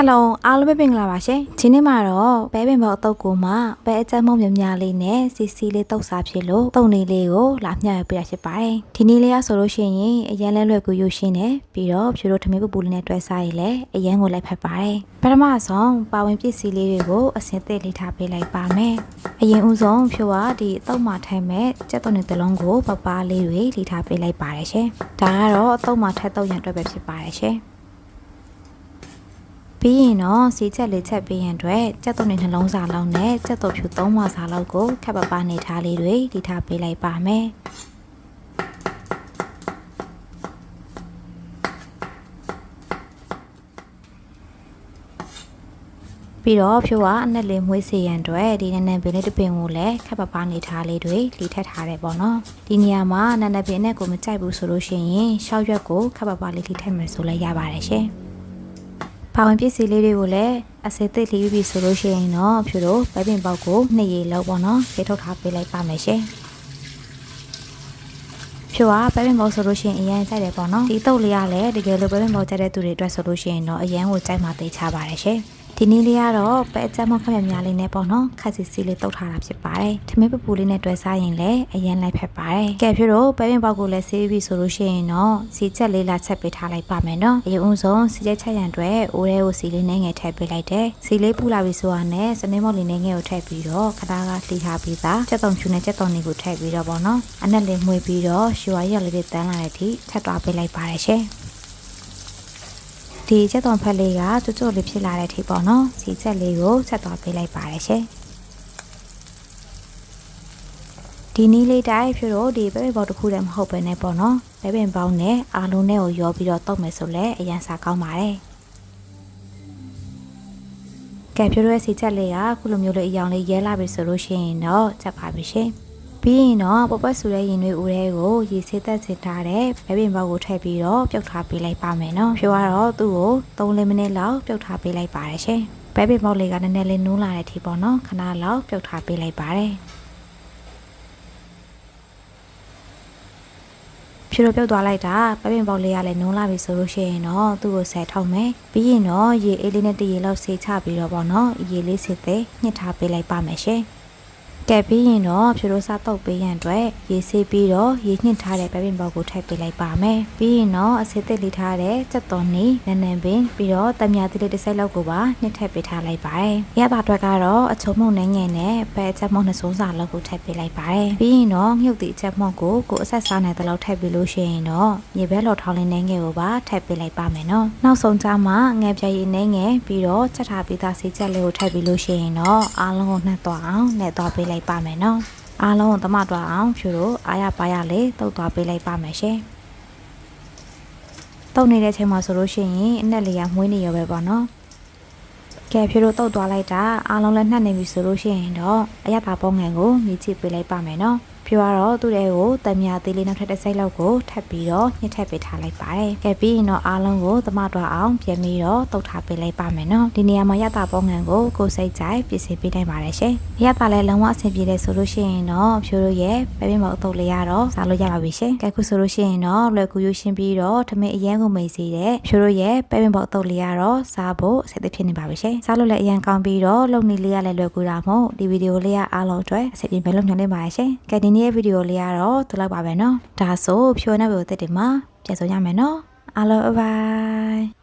ဟယ်လိုအားလုံးပဲမင်္ဂလာပါရှင်ဒီနေ့မှာတော့ပဲပင်ပေါအတုပ်ကိုမှပဲအကြမ်းမုံများများလေးနဲ့စီစီလေးတုပ်စားဖြစ်လို့တုံနေလေးကိုလာမျှရပြရဖြစ်ပါတယ်ဒီနေ့လေးကဆိုလို့ရှိရင်အရန်လဲလွယ်ကူရုပ်ရှင်နဲ့ပြီးတော့ဖြူတို့ထမင်းပူပူလေးနဲ့တွဲစားရည်လဲအရန်ကိုလိုက်ဖက်ပါတယ်ပထမဆုံးပါဝင်ပစ္စည်းလေးတွေကိုအစင်သစ်လေးထားပေးလိုက်ပါမယ်အရင်ဦးဆုံးဖြူကဒီအတုပ်မှာထိုင်မဲ့ကြက်သွန်တွေတစ်လုံးကိုပပားလေးတွေလိထားပေးလိုက်ပါတယ်ရှင်ဒါကတော့အတုပ်မှာထက်တုပ်ရန်အတွက်ပဲဖြစ်ပါတယ်ရှင် ပြီးရင်တော့စီချက်လေးချက်ပြီးရင်အတွက်ကြက်သွန်တွေနှလုံးစာလောက်နဲ့ကြက်သွန်ဖြူသုံးဝါစာလောက်ကိုခက်ပပနေထားလေးတွေဒီထားပေးလိုက်ပါမယ်ပြီးတော့ဖြိုကအနက်လေးမွေးစေရန်အတွက်ဒီနန်းနန်းပင်လေးတစ်ပင်ကိုလည်းခက်ပပနေထားလေးတွေလီထက်ထားတယ်ပေါ့နော်ဒီနေရာမှာနန်းနန်းပင်နဲ့ကိုမကြိုက်ဘူးဆိုလို့ရှိရင်ရှောက်ရွက်ကိုခက်ပပလေးလီထက်မယ်ဆိုလည်းရပါတယ်ရှင် ပါဝင်ပစ္စည်းလေးတွေကိုလည်းအစိသိလေးပြီးဆိုလို့ရှိရင်တော့ဖြူတို့ပဲပင်ပေါက်ကိုနှစ်ရေလောက်ပေါ့နော်ဖေးထုတ်ထားပေးလိုက်ပါမယ်ရှင်ဖြူကပဲပင်ပေါက်ဆိုလို့ရှိရင်အရင်ကြိုက်တယ်ပေါ့နော်ဒီတုပ်လေးကလည်းတကယ်လို့ပဲပင်ပေါက်ကြတဲ့သူတွေအတွက်ဆိုလို့ရှိရင်တော့အရင်ကိုကြိုက်မှသိချပါတယ်ရှင် ဒီနေ့လေးကတော့ပဲအကြမ်းမခက်မြများလေးနဲ့ပေါ့နော်ခက်စီစီလေးတုတ်ထားတာဖြစ်ပါတယ်ထမင်းပပူလေးနဲ့တွဲစားရင်လည်းအရင်လိုက်ဖက်ပါတယ်ကဲဖြူတို့ပဲပင်ပေါက်ကိုလည်းဆေးပြီးဆိုလို့ရှိရင်တော့စီချက်လေးလာချက်ပေးထားလိုက်ပါမယ်နော်အရင်ဦးဆုံးစီချက်ချက်ရန်အတွက်အိုးထဲကိုစီလေးနဲ့ငယ်ထည့်ပေးလိုက်တယ်စီလေးပူလာပြီဆိုတော့နဲ့စနေမော်လေးနဲ့ငယ်ကိုထည့်ပြီးတော့ခတာကလှီထားပြီးသားချက်တုံဖြူနဲ့ချက်တုံလေးကိုထည့်ပြီးတော့ပေါ့နော်အနက်လေးမှွေပြီးတော့ရှူရရက်လေးတွေတန်းလာတဲ့အထိထပ်သွားပေးလိုက်ပါတယ်ရှင် ဒီချက်သွန်ဖက်လေးကကျွတ်ကျွတ်လေးဖြစ်လာတဲ့အထိပေါ့နော်စီချက်လေးကိုချက်သွားပေးလိုက်ပါတယ်ရှင်ဒီနီးလေးတိုင်းဖြူတော့ဒီပဲပဲပေါက်တစ်ခုတည်းမဟုတ်ပဲねပေါ့နော်ပဲပင်ပေါင်းနဲ့အာလုံးနဲ့ကိုရောပြီးတော့တုတ်မယ်ဆိုလဲအရန်စားကောင်းပါတယ်ကဲဖြူရဲ့စီချက်လေးကခုလိုမျိုးလေးအယောင်လေးရဲလာပြီဆိုလို့ရှိရင်တော့ချက်ပါပြီရှင် ပြီးရင်တော့ပပတ်ဆူတဲ့ရင်တွေဦးတွေကိုရေဆေးသက်စင်ထားတဲ့ဘဲပင်ပေါက်ကိုထည့်ပြီးတော့ပြုတ်ထားပေးလိုက်ပါမယ်နော်ဖြူကတော့သူ့ကို3-4မိနစ်လောက်ပြုတ်ထားပေးလိုက်ပါတယ်ရှင်ဘဲပင်ပေါက်လေးကနည်းနည်းလေးနူးလာတဲ့အထိပေါ့နော်ခဏလောက်ပြုတ်ထားပေးလိုက်ပါတယ်ဖြူတော့ပြုတ်သွားလိုက်တာပဲပင်ပေါက်လေးကလည်းနုံးလာပြီဆိုလို့ရှိရင်တော့သူ့ကိုဆယ်ထောက်မယ်ပြီးရင်တော့ရေအေးလေးနဲ့တရေလောက်ဆေးချပြီးတော့ပေါ့နော်ရေလေးစစ်သေးညှစ်ထားပေးလိုက်ပါမယ်ရှင် ကဲပြီးရင်တော့ဖြူတို့စားတော့ပေးရန်အတွက်ရေဆေးပြီးတော့ရေညှစ်ထားတဲ့ပဲပင်ပေါက်ကိုထည့်ပေးလိုက်ပါမယ်ပြီးရင်တော့အစစ်တစ်လေးထားတဲ့စက်တော်နီနန်းနန်းပင်ပြီးတော့တမြတိလေးတစ်စိုက်လောက်ကိုပါညှစ်ထည့်ပေးထားလိုက်ပါတယ်ရတာအတွက်ကတော့အချုံမုံနှငယ်နဲ့ပဲအချက်မုံနှစ်စုံစာလောက်ကိုထည့်ပေးလိုက်ပါတယ်ပြီးရင်တော့မြုပ်သည့်အချက်မုံကိုကိုအဆက်စားနိုင်တဲ့လောက်ထည့်ပေးလို့ရှိရင်တော့မြေဘဲလော်ထောင်းလေးနှငယ်ကိုပါထည့်ပေးလိုက်ပါမယ်နော်နောက်ဆုံးကြမှာငယ်ပြရည်နှငယ်ပြီးတော့ချက်ထားပြီးသားစီချက်လေးကိုထည့်ပေးလို့ရှိရင်တော့အားလုံးကိုနှက်သွားအောင်နှက်သွားပေးလိုက်ပါမယ်နော်အားလုံးကိုသမသွားအောင်ဖြူတို့အားရပါရလေးတုတ်သွားပေးလိုက်ပါမယ်ရှင်တုတ်နေတဲ့အချိန်မှာဆိုလို့ရှိရင်အနက်လေးကမွေးနေရောပဲပေါ့နော်ကဲဖြူတို့တုတ်သွားလိုက်တာအားလုံးလည်းနှက်နေပြီဆိုလို့ရှိရင်တော့အရသာပုံငန်ကိုမြည်ချပေးလိုက်ပါမယ်နော် ဖြူကတော့သူ့တဲ့ကိုတမြသေးလေးနောက်ထပ်တစ်စိတ်လောက်ကိုထပ်ပြီးတော့ညှစ်ထပ်ပေးထားလိုက်ပါတယ်။ကဲပြီးရင်တော့အားလုံးကိုသမတွားအောင်ပြန်ပြီးတော့တုတ်ထားပေးလိုက်ပါမယ်နော်။ဒီနေရာမှာရတာပုံငံကိုကိုယ်စိတ်ကြိုက်ပြင်ဆင်ပေးနိုင်ပါတယ်ရှင်။ရတာလည်းလုံးဝအဆင်ပြေတယ်ဆိုလို့ရှိရင်တော့ဖြူတို့ရဲ့ပဲပြင်းမအုပ်လေးရတော့စားလို့ရပါပြီရှင်။ကဲခုဆိုလို့ရှိရင်တော့လွယ်ကူရရှင်းပြီးတော့ထမင်းအရန်ကိုမိတ်စေတဲ့ဖြူတို့ရဲ့ပဲပြင်းပေါအုပ်လေးရတော့စားဖို့အဆင်သင့်ဖြစ်နေပါပြီရှင်။စားလို့လည်းအရန်ကောင်းပြီးတော့လုံနေလေးရလည်းလွယ်ကူတာမို့ဒီဗီဒီယိုလေးရအားလုံးအတွက်အဆင်ပြေမယ်လို့မျှော်လင့်ပါတယ်ရှင်။ကဲဒီနရဲ့ဗီဒီယိုလေးကတော့ဒီလောက်ပါပဲเนาะဒါဆိုဖြိုးနေဖို့တက်တယ်မှာပြန်ဆုံးရမယ်เนาะအားလုံးဘိုင်